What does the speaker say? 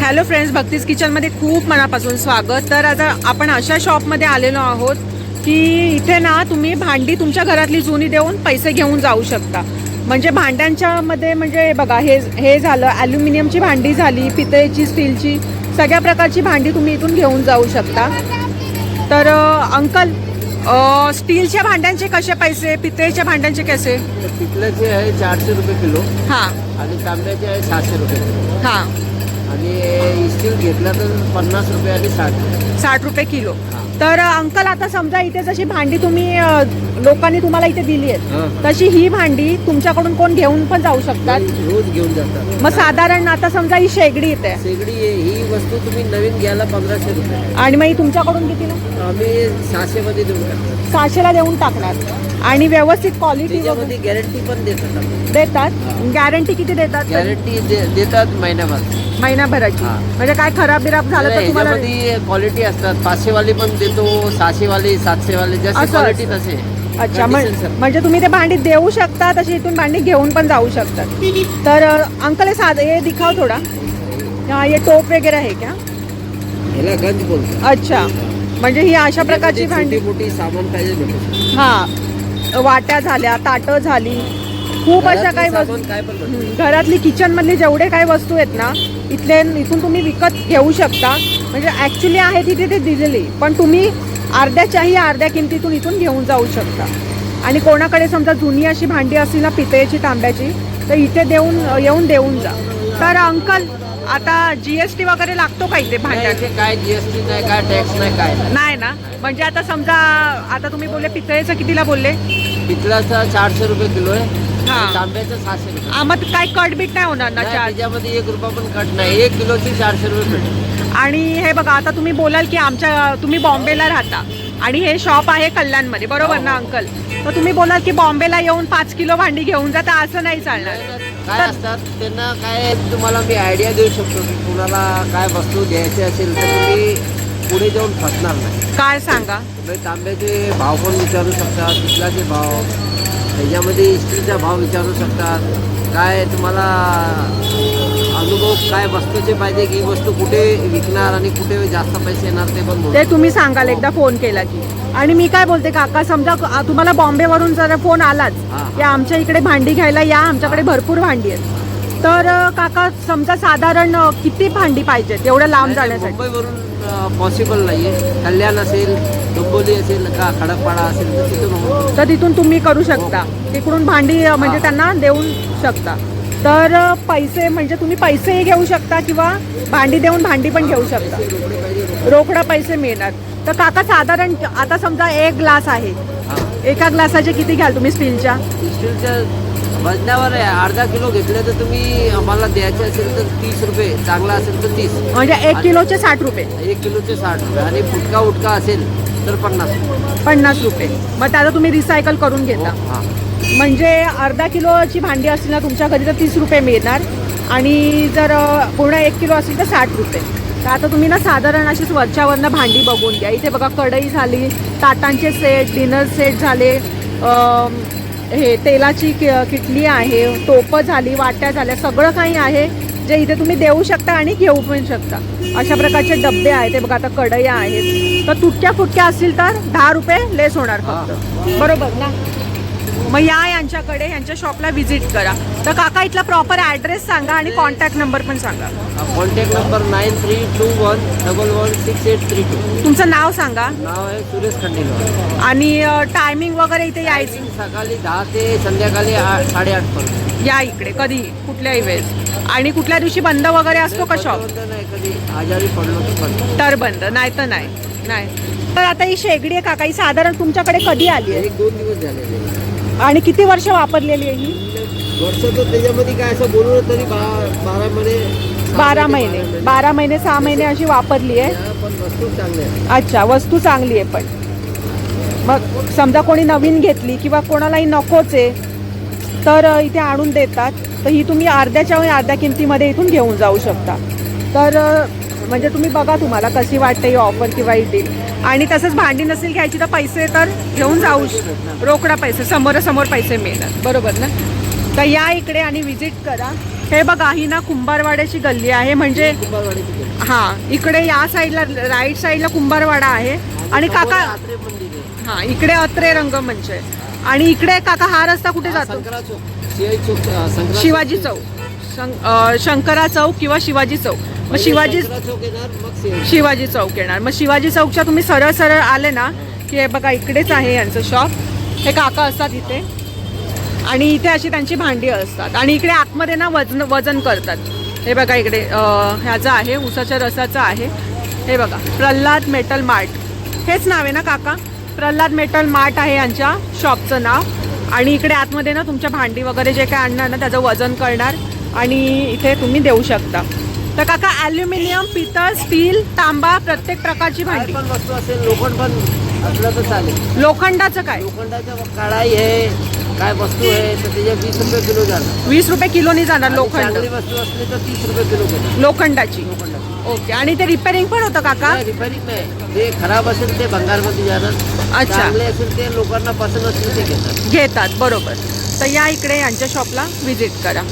Hello friends भक्तीज किचनमध्ये खूप मनापासून स्वागत. तर आता आपण अशा शॉपमध्ये आलेलो आहोत की इथे ना तुम्ही भांडी तुमच्या घरातली जुनी देऊन पैसे घेऊन जाऊ शकता. म्हणजे भांड्यांच्या मध्ये म्हणजे बघा हे हे झालं ॲल्युमिनियमची भांडी झाली पितळेची स्टीलची सगळ्या प्रकारची भांडी तुम्ही इथून घेऊन जाऊ शकता. तर अंकल स्टीलच्या भांड्यांचे कसे पैसे पितळेच्या भांड्यांचे कसे? पितल्याचे आहे चारशे रुपये किलो हां. आणि तांब्याचे आहे सहाशे रुपये किलो. हां. आणि स्टील घेतला तर पन्नास रुपये आणि साठ साठ रुपये किलो हां. तर अंकल आता समजा इथे जशी भांडी तुम्ही अ, लोकांनी तुम्हाला इथे दिली आहेत हां. तशी ही भांडी तुमच्याकडून कोण घेऊन पण जाऊ शकतात? रोज घेऊन जातात. मग साधारण आता समजा ही शेगडी इथे. शेगडी आहे ही वस्तू तुम्ही नवीन घ्यायला पंधराशे रुपये. आणि मग ही तुमच्याकडून कितीला आम्ही सहाशे मध्ये देऊन टाकतो. सहाशेला देऊन टाकणार. आणि व्यवस्थित क्वालिटी त्याच्यामध्ये गॅरंटी पण देतात आम्ही. देतात? गॅरंटी किती देतात? गॅरंटी देतात महिन्याभर महिनाभराची. हां. म्हणजे काय खराब बिराब झालं तर तुम्हाला क्वालिटी असतात. पाचशे वाली पण देतो सहाशे वाली सातशे वाली जशी असं क्वालिटी असतं. तसे. अच्छा म्हण- Condition, sir. म्हणजे तुम्ही ते भांडी देऊ शकता तशी इथून भांडी घेऊन पण जाऊ शकतात. तर अ, अंकल हे साधं हे दिखाव थोडा. हा ये टोप वगैरे आहे क्या गंज अच्छा. म्हणजे ही अशा प्रकारची भांडी मोठी सामान पाहिजे भेटू शकतं. हा. वाट्या झाल्या ताटं झाली. खूप अशा घरातली काही सामान वस्तू काय पण भेटू हम्म, घरातली किचन मधले जेवढे काही वस्तू आहेत ना इथले इथून तुम्ही विकत घेऊ शकता. म्हणजे ऍक्च्युली आहे तिथे ते दिलेली पण तुम्ही अर्ध्याच्याही अर्ध्या किमतीतून इथून घेऊन जाऊ शकता. आणि कोणाकडे समजा जुनी अशी भांडी असतील ना पितळेची तांब्याची तर इथे देऊन येऊन देऊन जा. तर अंकल आता जीएसटी वगैरे लागतो का इथे भांड्याचे? काय जीएसटी नाही काय टॅक्स नाही काय नाही. ना? म्हणजे आता समजा आता तुम्ही बोलले पितळेचं कितीला बोलले? पितळाचा चारशे रुपये किलो आहे. हा. तांब्याचा सहाशे रुपये. मग काय कट बीट नाही होणार ना त्याच्यामध्ये एक रुपया पण कट नाही. एक किलोची चारशे रुपये भेटेल आणि हे बघा आता तुम्ही बोलाल की आमच्या तुम्ही बॉम्बेला राहता आणि हे शॉप आहे कल्याणमध्ये बरोबर ना अंकल? तर तुम्ही बोलाल की बॉम्बेला येऊन पाच किलो भांडी घेऊन जा तर असं नाही चालणार. काय असतात? त्यांना काय तुम्हाला मी आयडिया देऊ शकतो की कुणाला काय वस्तू घ्यायची असेल तर तुम्ही पुढे जाऊन फसणार नाही. काय सांगा? तुम्ही तांब्याचे भाव पण विचारू शकता पितलाचे भाव त्याच्यामध्ये स्टीलचा भाव विचारू शकतात काय तुम्हाला काय वस्तूचे पाहिजे की ही वस्तू कुठे विकणार आणि कुठे जास्त पैसे येणार ते पण ते तुम्ही सांगाल एकदा फोन केला की. आणि मी काय बोलते काका समजा तुम्हाला बॉम्बेवरून जर फोन आलाच हा. या आमच्या इकडे भांडी घ्यायला या आमच्याकडे भरपूर भांडी आहेत. तर काका समजा साधारण किती भांडी पाहिजेत एवढ्या लांब जाण्यासाठी? मुंबईवरून पॉसिबल नाही आहे कल्याण असेल डोंबिवली असेल का खडकपाडा असेल तर तिथून तर तिथून तुम्ही करू शकता. तिकडून भांडी म्हणजे हा. त्यांना देऊन शकता. तर पैसे म्हणजे तुम्ही पैसेही घेऊ शकता किंवा भांडी देऊन भांडी पण घेऊ शकता. रोकडे पैसे मिळणार. तर काका साधारण आता समजा एक ग्लास आहे. हा. एका ग्लासाचे किती घ्याल तुम्ही स्टीलच्या? स्टीलच्या वजनावर आहे. अर्धा किलो घेतले तर तुम्ही आम्हाला द्यायचे असेल तर तीस रुपये. चांगला असेल तर तीस. म्हणजे एक किलोचे साठ रुपये. एक किलोचे साठ रुपये. आणि फुटका उटका असेल तर पन्नास. पन्नास रुपये. मग त्याला तुम्ही रिसायकल करून घेता. हा. म्हणजे अर्धा किलोची भांडी असतील ना तुमच्या घरी तर तीस रुपये मिळणार. आणि जर पूर्ण एक किलो असेल तर साठ रुपये. तर आता तुम्ही ना साधारण अशीच वरच्यावरनं भांडी बघून घ्या. इथे बघा कढई झाली ताटांचे सेट डिनर सेट झाले हे तेलाची कि- किटली आहे टोपं झाली वाट्या झाल्या सगळं काही आहे जे इथे तुम्ही देऊ शकता आणि घेऊ पण शकता. अशा प्रकारचे डबे आहेत. ते बघा आता कढया आहेत. तर तुटक्या फुटक्या असतील तर दहा रुपये लेस होणार फक्त. बरोबर ना? मग या यांच्याकडे यांच्या शॉपला व्हिजिट करा. तर काका इथला प्रॉपर ॲड्रेस सांगा आणि कॉन्टॅक्ट नंबर पण सांगा. Contact number nine three two one double one six eight three two तुमचं नाव सांगा. नाव आहे सुरेश खंडेलवाल. आणि टायमिंग वगैरे इथे यायचं सकाळी दहा ते संध्याकाळी आठ साडेआठ पर्यंत. या इकडे कधी? कुठल्याही वेळेस. आणि कुठल्या दिवशी बंद वगैरे असतो का शॉप नाही कधी आजारी पडलो तर बंद. तर बंद नाही तर नाही. नाही. तर आता ही शेगडी आहे काका ही साधारण तुमच्याकडे कधी आली आहे? एक दोन दिवस झालेले आणि किती वर्ष वापरलेली आहे ही? त्याच्यामध्ये काय असं बोलू तरी बा- बारा महिने. सहा बारा महिने. बारा महिने सहा महिने अशी वापरली आहे? पण वस्तू. अच्छा वस्तू चांगली आहे पण. मग समजा कोणी नवीन घेतली किंवा कोणालाही नकोच आहे तर अ, इथे आणून देतात. तर ही तुम्ही अर्ध्याच्या अर्ध्या किमतीमध्ये इथून घेऊन जाऊ शकता. तर अ, म्हणजे तुम्ही बघा तुम्हाला कशी वाटते ही ऑफर किंवा ही डील आणि तसंच भांडी नसेल घ्यायची तर पैसे तर घेऊन जाऊ. रोकडा पैसे समोरासमोर पैसे मिळतात. बरोबर ना? तर या इकडे आणि व्हिजिट करा. हे बघा ही ना कुंभारवाड्याची गल्ली आहे. म्हणजे. हा इकडे या साईडला राईट साईडला कुंभारवाडा आहे. आणि काका हा इकडे अत्रे रंगमंच आहे आणि इकडे काका हा रस्ता कुठे जातो? शिवाजी चौक. शंकरा चौक किंवा शिवाजी चौक. मग शिवाजी संकरा चौक येणार मग शिवाजी चौक येणार. मग शिवाजी चौकच्या तुम्ही सरळ सरळ आले ना की हे बघा इकडेच आहे यांचं शॉप हे काका असतात इथे. आणि इथे अशी त्यांची भांडी असतात. आणि इकडे आतमध्ये ना वजन वजन करतात. हे बघा इकडे ह्याचं आहे उसाच्या रसाचं आहे. हे बघा प्रल्हाद मेटल मार्ट. हेच नाव आहे ना काका? प्रल्हाद मेटल मार्ट आहे यांच्या शॉपचं नाव. आणि इकडे आतमध्ये ना तुमच्या भांडी वगैरे जे काय आणणार ना त्याचं वजन करणार. आणि इथे तुम्ही देऊ शकता. तर काका ॲल्युमिनियम पितळ स्टील तांबा प्रत्येक प्रकारची भांडी. पण वस्तू असेल लोखंड पण असलं तर चालेल. लोखंडाचं काय? लोखंडाच्या कढाई आहे काय वस्तू आहे तर त्याच्या वीस रुपये किलो जाणार. वीस रुपये किलोनी जाणार आणि लोखंड. चांगली वस्तू असली तर तीस रुपये किलो घेणार. लोखंडाची. लोखंडाची. ओके आणि ते रिपेअरिंग पण होतं काका? नाही रिपेअरिंग नाही. जे खराब असेल ते भंगारमध्ये जाणार. अच्छा. चांगले असेल ते लोकांना पसंत असेल ते घेतात. घेतात बरोबर. तर या इकडे यांच्या शॉपला व्हिजिट करा.